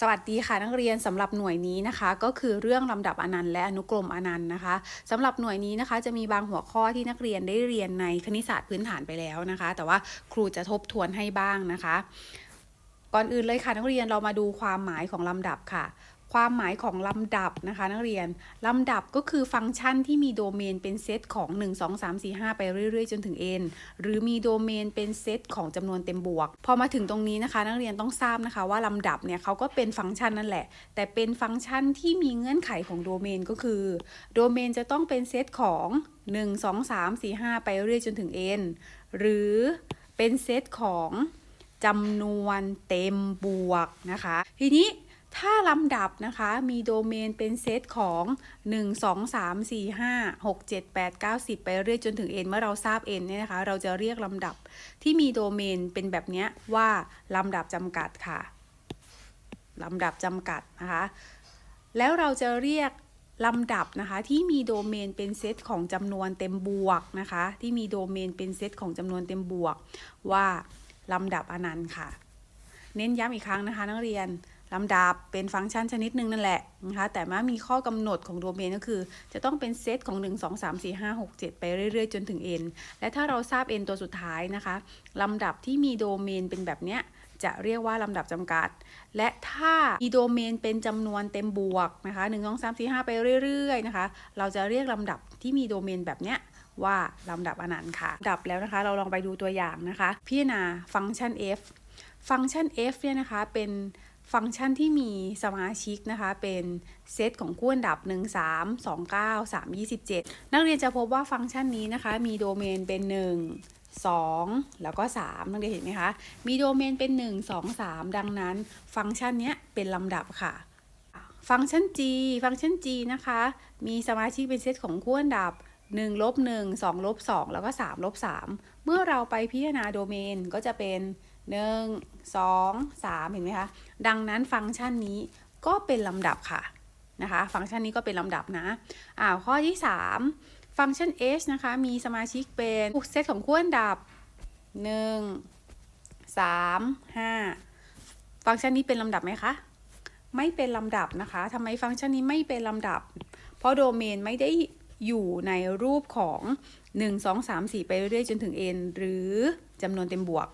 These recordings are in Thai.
สวัสดีค่ะนักเรียนสำหรับหน่วยนี้นะคะ ก็คือเรื่องลำดับอนันต์และอนุกรมอนันต์นะคะสำหรับหน่วยนี้นะคะ จะมีบางหัวข้อที่นักเรียนได้เรียนในคณิตศาสตร์พื้นฐานไปแล้วนะคะ แต่ว่าครูจะทบทวนให้บ้างนะคะ ก่อนอื่นเลยค่ะนักเรียนเรามาดูความหมายของลำดับค่ะ ความหมายของลำดับนะคะนักเรียน ลำดับก็คือฟังก์ชันที่มีโดเมนเป็นเซตของ 1 2 3 4 5 ไปเรื่อยๆ จนถึง n หรือมีโดเมนเป็นเซตของจำนวนเต็มบวก พอมาถึงตรงนี้นะคะ นักเรียนต้องทราบนะคะว่าลำดับเนี่ยเขาก็เป็นฟังก์ชันนั่นแหละ แต่เป็นฟังก์ชันที่มีเงื่อนไขของโดเมนก็คือ โดเมนจะต้องเป็นเซตของ 1 2 3 4 5 ไปเรื่อยจนถึง n หรือเป็นเซตของจำนวนเต็มบวกนะคะ ทีนี้ ถ้าลำดับนะคะมีโดเมนเป็นเซตของ 1 2 3 4 5 6 7 8 9 10 ไปเรื่อยจนถึง n เมื่อเราทราบ n เนี่ยนะคะ เราจะเรียกลำดับที่มีโดเมนเป็นแบบนี้ว่าลำดับจำกัดค่ะลำดับจำกัดนะคะ แล้วเราจะเรียกลำดับนะคะที่มีโดเมนเป็นเซตของจำนวนเต็มบวกนะคะ ที่มีโดเมนเป็นเซตของจำนวนเต็มบวก ว่าลำดับอนันต์ค่ะ เน้นย้ำอีกครั้งนะคะ นักเรียน ลำดับเป็นฟังก์ชันชนิดหนึ่งนั่นแหละนะคะแต่ว่ามีข้อกำหนดของโดเมนก็คือ จะต้องเป็นเซตของ 1 2 3 4 5 6 7 ไปเรื่อยๆ จนถึง n และถ้าเราทราบ n ตัวสุดท้ายนะคะลำดับที่มีโดเมนเป็นแบบเนี้ยจะเรียกว่าลำดับจำกัด และถ้ามีโดเมนเป็นจำนวนเต็มบวกนะคะ1 2 3 4 5 ไปเรื่อยๆนะคะเราจะเรียกลำดับที่มีโดเมนแบบเนี้ยว่าลำดับอนันต์ค่ะดับแล้วนะคะ เราลองไปดูตัวอย่างนะคะ พิจารณาฟังก์ชัน f ฟังก์ชัน f เนี่ยนะคะเป็น ฟังก์ชันที่มีสมาชิกนะคะ เป็นเซตของคู่อันดับ 1 3 2 9 3 27 นักเรียนจะพบว่าฟังก์ชันนี้นะคะ มีโดเมนเป็น 1 2 แล้วก็ 3 นักเรียนเห็นไหมคะ มีโดเมนเป็น 1 2 3 ดังนั้น ฟังก์ชันนี้เป็นลำดับค่ะ ฟังก์ชัน g ฟังก์ชัน g นะคะ มีสมาชิกเป็นเซตของคู่อันดับ1ลบ1 2ลบ2แล้วก็3ลบ3เมื่อเราไปพิจารณาโดเมนก็จะเป็น1 2 3 เห็นไหมคะ ดังนั้นฟังก์ชันนี้ก็เป็นลำดับค่ะนะคะ ฟังก์ชันนี้ก็เป็นลำดับนะอ่าข้อที่ 3 ฟังก์ชัน h นะคะ มีสมาชิกเป็นเซตของคู่อันดับ 1 3 5 ฟังก์ชันนี้เป็นลำดับไหมคะ ไม่เป็นลำดับนะคะทำไมฟังก์ชันนี้ไม่เป็นลำดับ เพราะโดเมนไม่ได้อยู่ในรูปของ 1 2 3 4 ไปเรื่อยๆจนถึง n หรือจำนวนเต็มบวก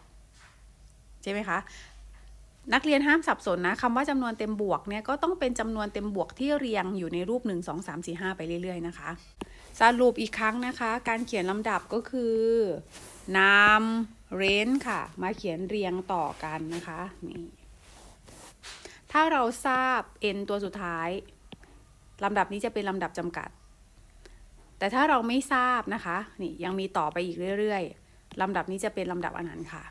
ใช่ไหมคะนักเรียนห้ามสับสนนะคำว่าจำนวนเต็มบวกเนี่ยก็ต้องเป็นจำนวนเต็มบวกที่เรียงอยู่ในรูป 1 2 3 4 5 ไปเรื่อย ๆ นะคะ สรุปอีกครั้งนะคะ การเขียนลำดับก็คือนำเรนค่ะ มาเขียนเรียงต่อกันนะคะนี่ถ้าเราทราบ n ตัวสุดท้ายลำดับนี้จะเป็นลำดับจำกัด แต่ถ้าเราไม่ทราบนะคะนี่ยังมีต่อไปอีกเรื่อย ๆลำดับนี้จะเป็นลำดับอนันต์ค่ะ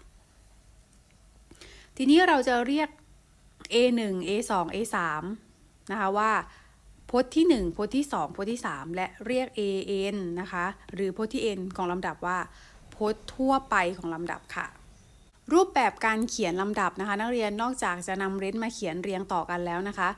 ทีนี้เราจะเรียก a 1 a 2 a 3นะคะว่าพจน์ที่ 1พจน์ที่ 2พจน์ที่ 3 และเรียก a n นะคะหรือพจน์ที่ n ของลำดับว่าพจน์ทั่วไปของลำดับค่ะ รูปแบบการเขียนลำดับนะคะ นักเรียนนอกจากจะนำเรนมาเขียนเรียงต่อกันแล้วนะคะ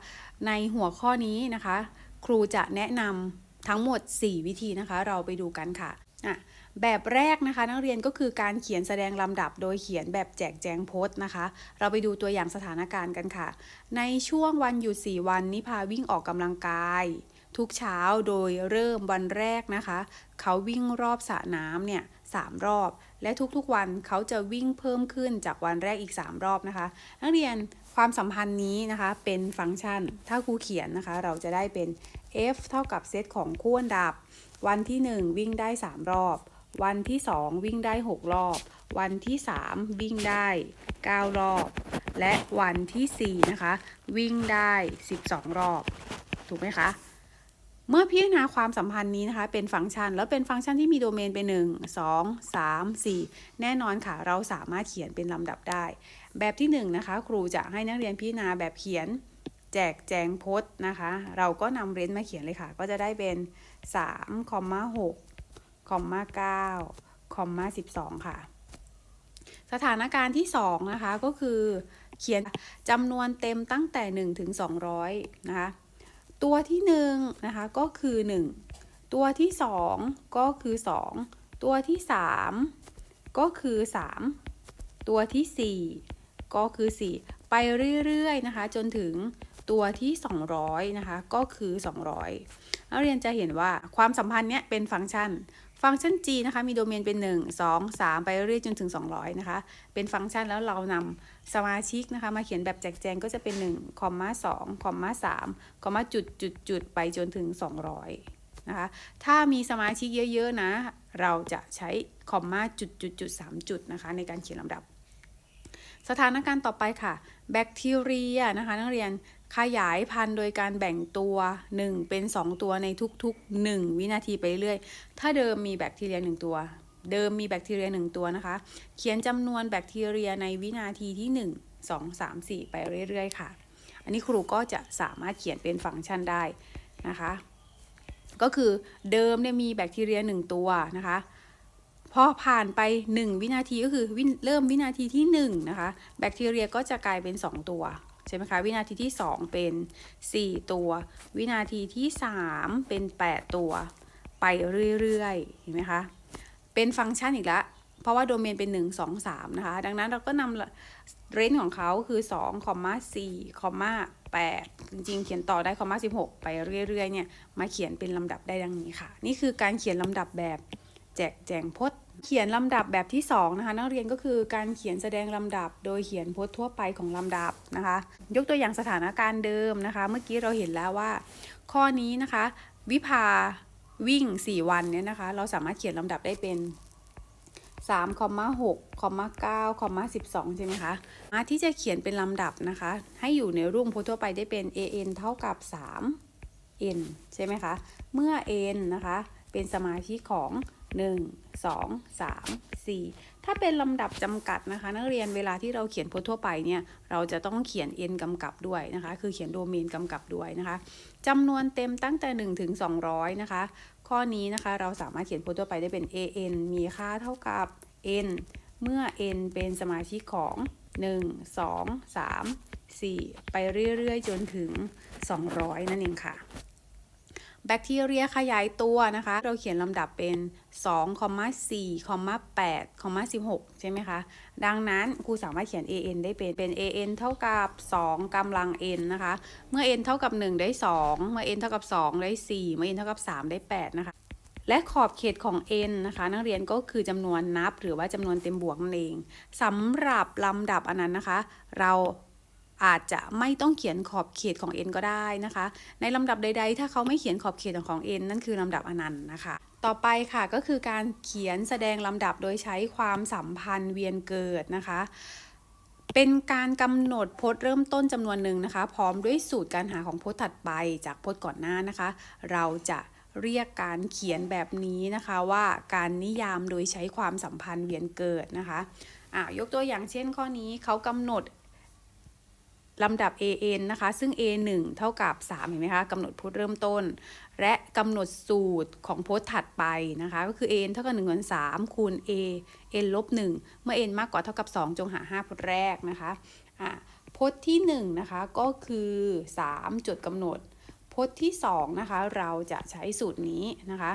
ในหัวข้อนี้นะคะ ครูจะแนะนำทั้งหมด 4 วิธีนะคะ เราไปดูกันค่ะอะ แบบแรกนะคะ นักเรียนก็คือการเขียนแสดงลำดับโดยเขียนแบบแจกแจงโพจน์นะคะ เราไปดูตัวอย่างสถานการณ์กันค่ะ ในช่วงวันหยุด4วันนิพาวิ่งออกกำลังกาย ทุกเช้าโดยเริ่มวันแรกนะคะ เขาวิ่งรอบสระน้ำเนี่ยสามรอบ และทุกๆวันเขาจะวิ่งเพิ่มขึ้นจากวันแรกอีก 3 รอบนะคะ นักเรียนความสัมพันธ์นี้นะคะ เป็นฟังก์ชัน ถ้าครูเขียนนะคะ เราจะได้เป็น f เท่ากับเซตของคู่อันดับ วันที่ 1 วิ่งได้ 3 รอบ วันที่ 2 วิ่งได้ 6 รอบ วันที่ 3 วิ่งได้ 9 รอบ และวันที่4นะคะวิ่งได้ 12 รอบ ถูกไหมคะเมื่อพิจารณาความสัมพันธ์นี้นะคะ เป็นฟังก์ชัน แล้วเป็นฟังก์ชันที่มีโดเมนเป็น 1 2 3 4 แน่นอนค่ะ เราสามารถเขียนเป็นลำดับได้ แบบที่ 1 นะคะ ครูจะให้นักเรียนพิจารณาแบบเขียน แจกแจงพจน์นะคะ เราก็นำเรนมาเขียนเลยค่ะ ก็จะได้เป็น3 คอมมา6คอมมา9คอมมา12ค่ะ สถานการณ์ที่2นะคะก็คือเขียนจำนวนเต็มตั้งแต่1ถึง200นะคะตัวที่1นะคะก็คือ1ตัวที่2ก็คือ2ตัวที่3ก็คือ3ตัวที่4ก็คือ4ไปไปเรื่อยๆนะคะจนถึงตัวที่ 200 นะคะ ก็คือ 200นักเรียนจะเห็นว่าความสัมพันธ์เนี้ยเป็นฟังก์ชัน ฟังก์ชัน g นะคะ มีโดเมนเป็น 1 2 3 ไปเรื่อยจนถึง 200 นะคะ เป็นฟังก์ชันแล้วเรานำสมาชิกนะคะ มาเขียนแบบแจกแจงก็จะเป็น1คอมมา2คอมมา3คอมมาจุดจุดจุดไปจนถึง 200 นะคะ ถ้ามีสมาชิกเยอะ ๆ นะ เราจะใช้คอมมาจุดจุดจุด3จุดนะคะ ในการเขียนลำดับ สถานการณ์ต่อไปค่ะ แบคทีเรียนะคะ นักเรียนขยายพันธุ์โดยการแบ่งตัว 1 เป็น 2 ตัวในทุกๆ 1 วินาทีไปเรื่อยถ้าเดิมมีแบคทีเรีย 1 ตัว เดิมมีแบคทีเรีย 1 ตัวนะคะ เขียนจำนวนแบคทีเรียในวินาทีที่ 1 2 3 4 ไปเรื่อยๆ ค่ะ อันนี้ครูก็จะสามารถเขียนเป็นฟังก์ชันได้นะคะ ก็คือเดิมเนี่ยมีแบคทีเรีย 1 ตัวนะคะ พอผ่านไป 1 วินาทีก็คือวิเริ่มวินาทีที่ 1 นะคะ แบคทีเรียก็จะกลายเป็น 2 ตัวใช่ไหมคะวินาทีที่ 2 เป็น 4 ตัว วินาทีที่ 3 เป็น 8 ตัว ไปเรื่อยๆเห็นไหมคะเป็นฟังก์ชันอีกแล้วเพราะว่าโดเมนเป็น 1 2 3 นะคะ ดังนั้นเราก็นำเรนจ์ของเขาคือ2คอมมา4คอมมา8จริงๆ เขียนต่อได้คอมมา16 ไปเรื่อยๆเนี่ยมาเขียนเป็นลำดับได้ดังนี้ค่ะ นี่คือการเขียนลำดับแบบ แจกแจงพจน์ เขียนลำดับแบบที่2นะคะนักเรียนก็คือการเขียนแสดงลำดับ โดยเขียนพจน์ทั่วไปของลำดับนะคะ ยกตัวอย่างสถานการณ์เดิมนะคะ เมื่อกี้เราเห็นแล้วว่า ข้อนี้นะคะ วิภาวิ่ง 4 วันเนี่ยนะคะ เราสามารถเขียนลำดับได้เป็น3คอมมา6คอมมา9คอมมา12 ใช่ไหมคะมาที่จะเขียนเป็นลำดับนะคะ ให้อยู่ในรูปพจน์ทั่วไปได้เป็น an เท่ากับ 3 n ใช่ไหมคะ เมื่อ n นะคะ เป็นสมาชิกของ 1 2 3 4 ถ้าเป็นลำดับจำกัดนะคะ นักเรียนเวลาที่เราเขียนพจน์ทั่วไปเนี่ยเราจะต้องเขียน n กำกับด้วยนะคะ คือเขียนโดเมนกำกับด้วยนะคะจำนวนเต็มตั้งแต่ 1 ถึง 200 นะคะ ข้อนี้นะคะเราสามารถเขียนพจน์ทั่วไปได้เป็น an มีค่าเท่ากับ n เมื่อ n เป็นสมาชิกของ 1 2 3 4 ไปเรื่อยๆ จนถึง 200 นั่นเองค่ะ แบคทีเรียขยายตัวนะคะ เราเขียนลำดับเป็น2 4 8 16 ใช่ไหมคะ ดังนั้นครูสามารถเขียน an ได้เป็นเป็น an เท่ากับ 2กำลัง n นะคะ เมื่อ n เท่ากับ 1 ได้ 2 เมื่อ n เท่ากับ 2 ได้ 4 เมื่อ n เท่ากับ 3 ได้ 8 นะคะและขอบเขตของ n นะคะ นักเรียนก็คือจำนวนนับหรือว่าจำนวนเต็มบวกนั่นเองสำหรับลำดับอันนั้นนะคะ เรา อาจจะไม่ต้องเขียนขอบเขตของ n ก็ได้นะคะ ในลำดับใด ๆ ถ้าเขาไม่เขียนขอบเขตของ n นั่นคือลำดับอนันต์นะคะ ต่อไปค่ะก็คือการเขียนแสดงลำดับโดยใช้ความสัมพันธ์เวียนเกิดนะคะ เป็นการกำหนดพจน์เริ่มต้นจำนวนหนึ่งนะคะ พร้อมด้วยสูตรการหาของพจน์ถัดไปจากพจน์ก่อนหน้านะคะ เราจะเรียกการเขียนแบบนี้นะคะว่าการนิยามโดยใช้ความสัมพันธ์เวียนเกิดนะคะอ่ายกตัวอย่างเช่นข้อนี้เขากำหนด ลำดับ an นะคะ ซึ่ง a 1 เท่ากับ 3 เห็นไหมคะกำหนดพจน์เริ่มต้น และกำหนดสูตรของพจน์ถัดไปนะคะ ก็คือ n เท่ากับ1ส่วน3คูณ a n ลบ1เมื่อ n มากกว่าเท่ากับ 2 จงหา5พจน์แรกนะคะอะพจน์ที่1นะคะก็คือ 3 จุดกำหนดพจน์ที่2นะคะเราจะใช้สูตรนี้นะคะ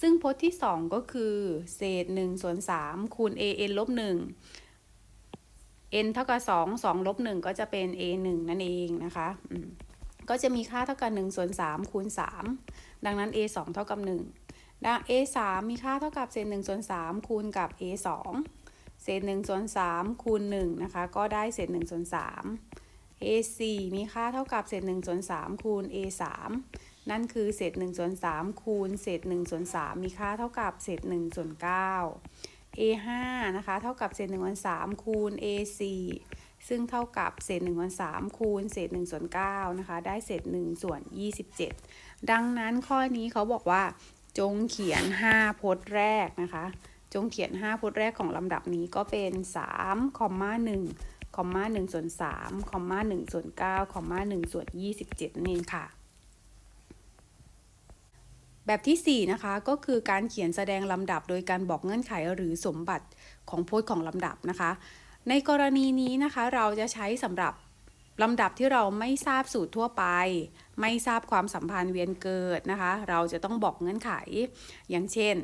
ซึ่งพจน์ที่ 2 ก็คือ เศษ1ส่วน3คูณ a n ลบ1 n เท่ากับ2 2ลบ1ก็จะเป็น a 1นั่นเองนะคะก็จะมีค่าเท่ากับ1ส่วน3คูณ3ดังนั้น a 2เท่ากับ1ดัง a 3มีค่าเท่ากับเศษ1ส่วน3คูณกับ a 2เศษ1ส่วน3คูณ1นะคะ ก็ได้เศษ1ส่วน3 a 4มีค่าเท่ากับเศษ1ส่วน3คูณ a 3นั่นคือเศษ1ส่วน3คูณเศษ1ส่วน3มีค่าเท่ากับเศษ1ส่วน9 a 5นะคะ เท่ากับเศษ1ส่วน3คูณ a 4ซึ่งเท่ากับเศษ1ส่วน3คูณเศษ1ส่วน9นะคะ ได้เศษ1ส่วน 27 ดังนั้นข้อนี้เขาบอกว่า จงเขียน 5 พจน์แรกนะคะ จงเขียน 5 พจน์แรกของลำดับนี้ก็เป็น3คอมมา1คอมมา1ส่วน3คอมมา1ส่วน9คอมมา1ส่วน27นั่นเองค่ะ แบบที่ 4 นะคะ ก็คือการเขียนแสดงลำดับโดยการบอกเงื่อนไขหรือสมบัติของโพจน์ของลำดับนะคะ ในกรณีนี้นะคะเราจะใช้สำหรับลำดับที่เราไม่ทราบสูตรทั่วไป ไม่ทราบความสัมพันธ์เวียนเกิดนะคะ เราจะต้องบอกเงื่อนไข อย่างเช่น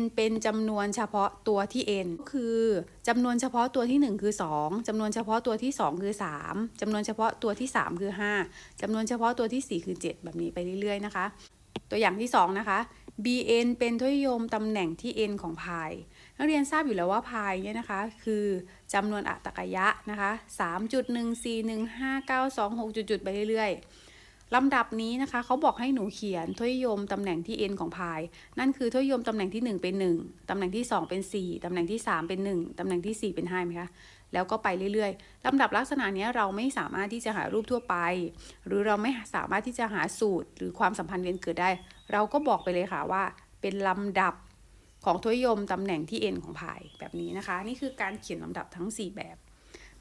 n เป็นจำนวนเฉพาะตัวที่ n ก็คือจำนวนเฉพาะตัวที่ 1 คือ 2จำนวนเฉพาะตัวที่ 2 คือ 3จำนวนเฉพาะตัวที่ 3 คือ 5จำนวนเฉพาะตัวที่ 4 คือ 7 แบบนี้ไปเรื่อยๆนะคะ ตัวอย่างที่2นะคะ bn เป็นทศนิยมตำแหน่งที่ n ของพาย นักเรียนทราบอยู่แล้วว่าพายเนี่ยนะคะ คือจำนวนอัตกยะนะคะ3.1415926จุดๆไปเรื่อยๆลำดับนี้นะคะเขาบอกให้หนูเขียนทศนิยมตำแหน่งที่ n ของพาย นั่นคือทศนิยมตำแหน่งที่ 1 เป็น 1 ตำแหน่งที่ 2 เป็น 4 ตำแหน่งที่ 3 เป็น 1 ตำแหน่งที่ 4 เป็น5ไหมคะ แล้วก็ไปเรื่อยๆลำดับลักษณะนี้เราไม่สามารถที่จะหารูปทั่วไป หรือเราไม่สามารถที่จะหาสูตรหรือความสัมพันธ์เวียนเกิดได้ เราก็บอกไปเลยค่ะว่า เป็นลำดับของทศนิยมตำแหน่งที่ n ของพายแบบนี้นะคะ นี่คือการเขียนลำดับทั้ง 4 แบบ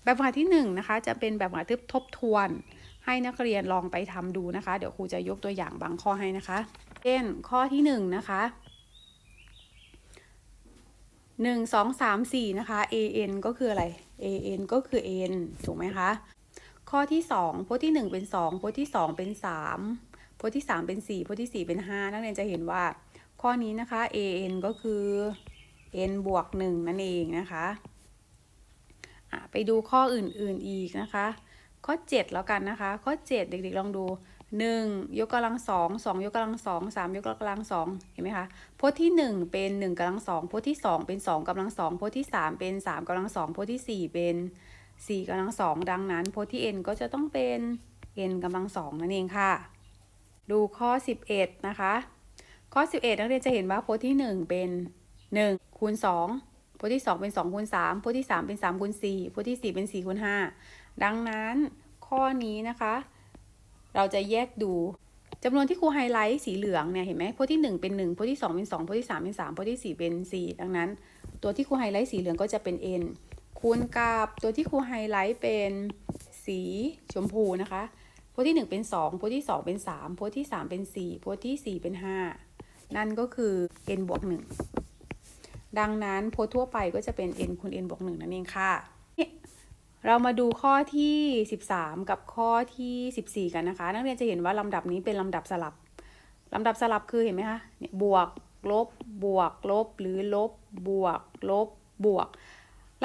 แบบหัที่1นะคะจะเป็นแบบหัที่ทบทวน ให้นักเรียนลองไปทำดูนะคะ เดี๋ยวครูจะยกตัวอย่างบางข้อให้นะคะเช่นข้อที่1นะคะหนึ่งสองสามสี่นะคะ an ก็คืออะไร an ก็คือ n ถูกไหมคะ ข้อที่2พจน์ที่ 1 เป็น2พจน์ที่ 2 เป็น3พจน์ที่ 3 เป็น4พจน์ที่ 4 เป็น 5 นักเรียนจะเห็นว่า ข้อนี้นะคะ an ก็คือ n บวก 1 นั่นเองนะคะะไปดูข้ออื่นๆอีกนะคะ ข้อ 7 แล้วกันนะคะ ข้อ 7 เด็กๆลองดู 1 ยกกำลังสอง2ยกกำลังสอง3ยกกำลังสองเห็นไหมคะพจน์ที่ 1 เป็น 1กำลังสองพจน์ที่ 2 เป็น 2กำลังสองพจน์ที่ 3 เป็น 3กำลังสองพจน์ที่ 4 เป็น 4กำลังสองดังนั้นพจน์ที่ n ก็จะต้องเป็น n กำลังสองนั่นเองค่ะ ดูข้อ 11 นะคะ ข้อ 11 นักเรียนจะเห็นว่าพจน์ที่ 1 เป็น 1 คูณ2พจน์ที่ 2 เป็น2คูณ3พจน์ที่ 3 เป็น3คูณ4พจน์ที่ 4 เป็น4คูณ5ดังนั้นข้อนี้นะคะ เราจะแยกดูจำนวนที่ครูไฮไลท์สีเหลืองเนี่ยเห็นไหมโพจน์ที่ 1 เป็น1พจน์ที่ 2 เป็น2พจน์ที่ 3 เป็น3พจน์ที่ 4 เป็น 4 ดังนั้น ตัวที่ครูไฮไลท์สีเหลืองก็จะเป็น n คูณกับตัวที่ครูไฮไลท์เป็นสีชมพูนะคะโพจน์ที่ 1 เป็น2พจน์ที่ 2 เป็น3พจน์ที่ 3 เป็น4พจน์ที่ 4 เป็น 5 นั่นก็คือ n บวก 1 ดังนั้นโพจน์ทั่วไปก็จะเป็น n คูณ n บวก 1 นั่นเองค่ะ เรามาดูข้อที่ 13 กับข้อที่ 14 กันนะคะ นักเรียนจะเห็นว่าลำดับนี้เป็นลำดับสลับลำดับสลับคือเห็นไหมคะเนี่ยบวกลบบวกลบ หรือลบบวกลบบวก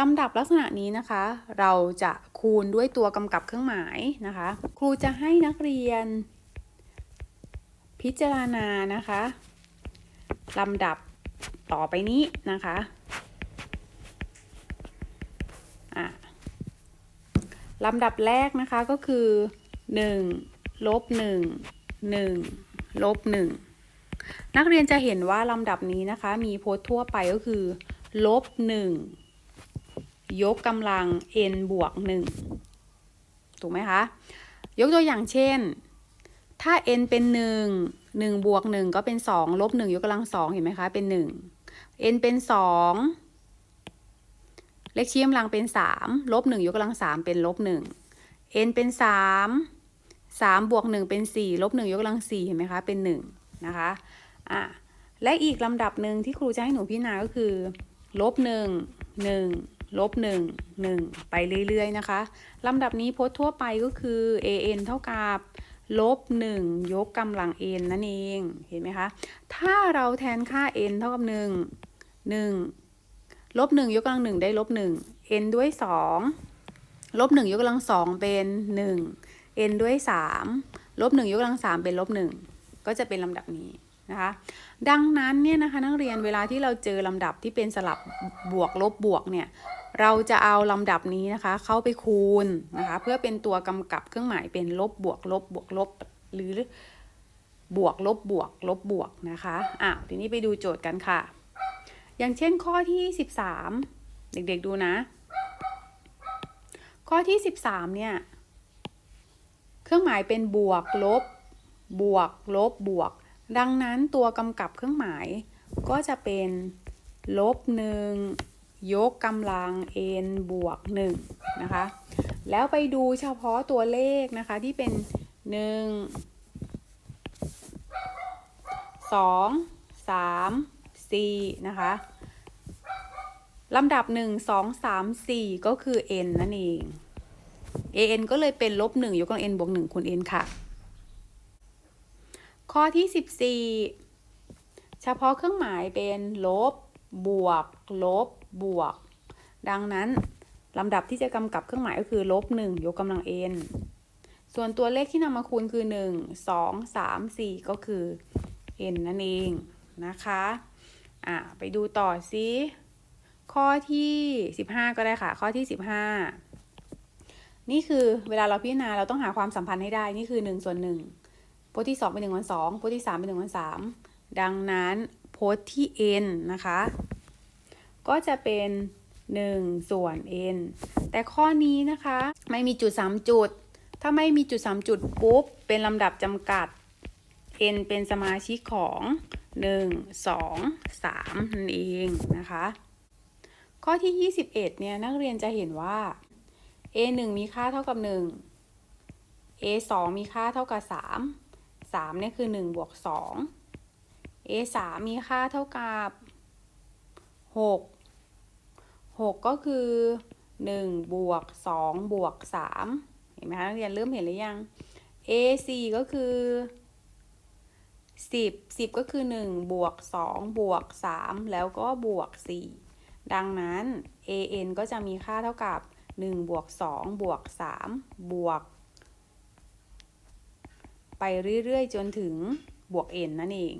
ลำดับลักษณะนี้นะคะ เราจะคูณด้วยตัวกำกับเครื่องหมายนะคะ ครูจะให้นักเรียน พิจารณานะคะลำดับต่อไปนี้นะคะอะ ลำดับแรกนะคะก็คือ1ลบ1 1ลบ1นักเรียนจะเห็นว่าลำดับนี้นะคะ มีโพจน์ทั่วไปก็คือลบ1ยกกำลัง n บวก1ถูกไหมคะ ยกตัวอย่างเช่น ถ้า n เป็น 1 1บวก1ก็เป็น 2 ลบ1ยกกำลัง2เห็นไหมคะ เป็น 1 n เป็น 2 เลขชี้กำลังเป็น3ลบ1ยกกำลัง3เป็นลบ1 n เป็น 3 3บวก1เป็น4ลบ1ยกกำลัง4เห็นไหมคะ เป็น1นะคะอะและอีกลำดับหนึ่งที่ครูจะให้หนูพิจารณาก็คือลบ1 1ลบ1 1 ไปเรื่อยๆนะคะลำดับนี้พจน์ทั่วไปก็คือ an เท่ากับลบ1ยกกำลัง n นั่นเอง เห็นไหมคะ ถ้าเราแทนค่า n เท่ากับ 1 1 ลบ1ยกกำลัง1ได้ลบ1 n ด้วย2ลบ1ยกกำลัง2เป็น1 n ด้วย3ลบ1ยกกำลัง3เป็นลบ1ก็จะเป็นลำดับนี้นะคะ ดังนั้นเนี่ยนะคะนักเรียนเวลาที่เราเจอลำดับที่เป็นสลับบวกลบบวกเนี่ยเราจะเอาลำดับนี้นะคะ เข้าไปคูณนะคะเพื่อเป็นตัวกำกับเครื่องหมายเป็นลบบวกลบบวกลบหรือบวกลบบวกลบบวกนะคะอะทีนี้ไปดูโจทย์กันค่ะ อย่างเช่นข้อที่ 13 เด็กๆดูนะ ข้อที่ 13 เนี่ย เครื่องหมายเป็นบวกลบ บวกลบบวก ดังนั้นตัวกำกับเครื่องหมายก็จะเป็นลบหนึ่งยกกำลัง n บวก1นะคะ แล้วไปดูเฉพาะตัวเลขนะคะที่เป็น 1 2 3 4นะคะลำดับ 1 2 3 4 ก็คือ n นั่นเอง an ก็เลยเป็นลบ1ยกกำลัง n บวก1คูณ n ค่ะ ข้อที่ 14 เฉพาะเครื่องหมายเป็นลบบวก ลบบวก ดังนั้นลำดับที่จะกำกับเครื่องหมายก็คือลบ1ยกกำลัง n ส่วนตัวเลขที่นำมาคูณคือ 1 2 3 4 ก็คือ n นั่นเองนะคะ อะไปดูต่อซิข้อที่ 15 ก็ได้ค่ะ ข้อที่ 15 นี่คือเวลาเราพิจารณาเราต้องหาความสัมพันธ์ให้ได้นี่คือ 1 ส่วน1โพสที่ 2 เป็น1วัน2โพสที่ 3 เป็น1วัน3 ดังนั้นโพสที่ n นะคะ ก็จะเป็น 1 ส่วน n แต่ข้อนี้นะคะไม่มีจุด 3 จุด ถ้าไม่มีจุด 3 จุดปุ๊บ เป็นลำดับจำกัด n เป็นสมาชิกของ 1 2 3นั่นเองนะคะ ข้อที่ 21เนี่ยนักเรียนจะเห็นว่า a 1มีค่าเท่ากับ 1 a 2มีค่าเท่ากับ 3 3เนี่ยคือ1บวก2 a 3มีค่าเท่ากับ 6 6 ก็คือ1บวก2บวก3เห็นไหมคะนักเรียนเริ่มเห็นหรือยัง a 4ก็คือ 10 10 ก็คือ 1 บวก 2 บวก 3 แล้วก็บวก 4 ดังนั้น an ก็จะมีค่าเท่ากับ 1 บวก 2 บวก 3 บวก ไปเรื่อยๆ จนถึงบวก n นั่นเอง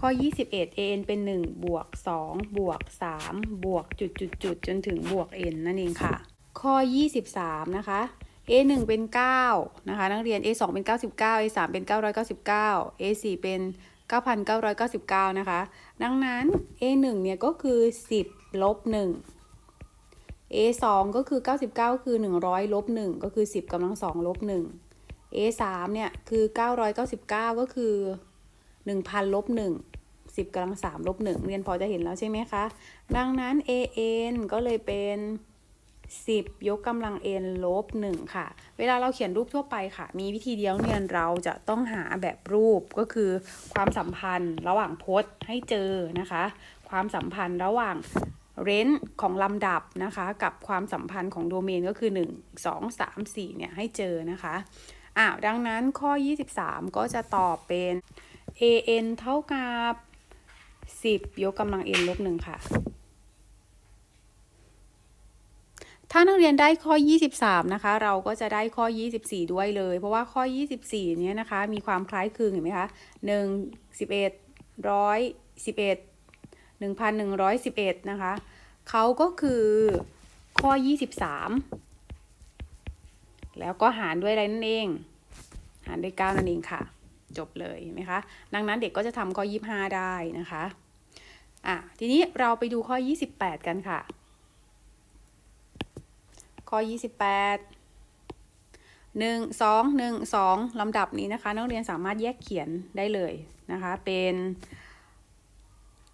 ข้อ 21 an เป็น 1 บวก 2 บวก 3 บวกจุดจุดจุดจนถึงบวก n นั่นเองค่ะ ข้อ 23 นะคะ a 1เป็น9นะคะนักเรียน a 2เป็น99 a 3เป็น999 a 4เป็น 9,999 นะคะ ดังนั้น a 1เนี่ยก็คือ 10ลบ1 a 2ก็คือ 99 คือ 100ลบ1ก็คือ 10กำลัง2ลบ1 a 3เนี่ยคือ 999 ก็คือ 1,000ลบ1 10กำลัง3ลบ1เรียนพอจะเห็นแล้วใช่ไหมคะ ดังนั้น a n ก็เลยเป็น 10 ยกกำลัง n ลบ1ค่ะ เวลาเราเขียนรูปทั่วไปค่ะ มีวิธีเดียวเนี่ยเราจะต้องหาแบบรูปก็คือความสัมพันธ์ระหว่างพจน์ให้เจอนะคะ ความสัมพันธ์ระหว่างเรนจ์ของลำดับนะคะ กับความสัมพันธ์ของโดเมนก็คือ 1 2 3 4เนี่ยให้เจอนะคะอ้าดังนั้นข้อ 23 ก็จะตอบเป็น an เท่ากับ 10 ยกกำลัง n ลบ1ค่ะ ถ้านักเรียนได้ข้อ 23 นะคะ เราก็จะได้ข้อ 24 ด้วยเลย เพราะว่าข้อ 24 เนี้ยนะคะ มีความคล้ายคลึงเห็นไหมคะ 1 11 111 1,111 นะคะเขาก็คือข้อ 23 แล้วก็หารด้วยอะไรนั่นเอง หารด้วย 9 นั่นเองค่ะ จบเลยเห็นไหมคะ ดังนั้นเด็กก็จะทำข้อ 25 ได้นะคะอะทีนี้เราไปดูข้อ 28 กันค่ะ ข้อ 28 1 2 1 2ลำดับนี้นะคะ นักเรียนสามารถแยกเขียนได้เลยนะคะ เป็น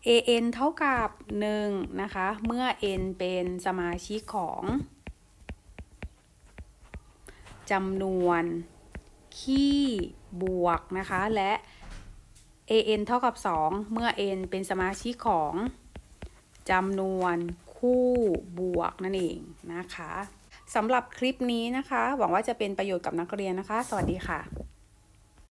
an เท่ากับ 1 นะคะ เมื่อ n เป็นสมาชิกของจำนวนคี่บวกนะคะ และ an เท่ากับ 2 เมื่อ n เป็นสมาชิกของจำนวนคู่บวกนั่นเองนะคะ สำหรับคลิปนี้นะคะ หวังว่าจะเป็นประโยชน์กับนักเรียนนะคะ สวัสดีค่ะ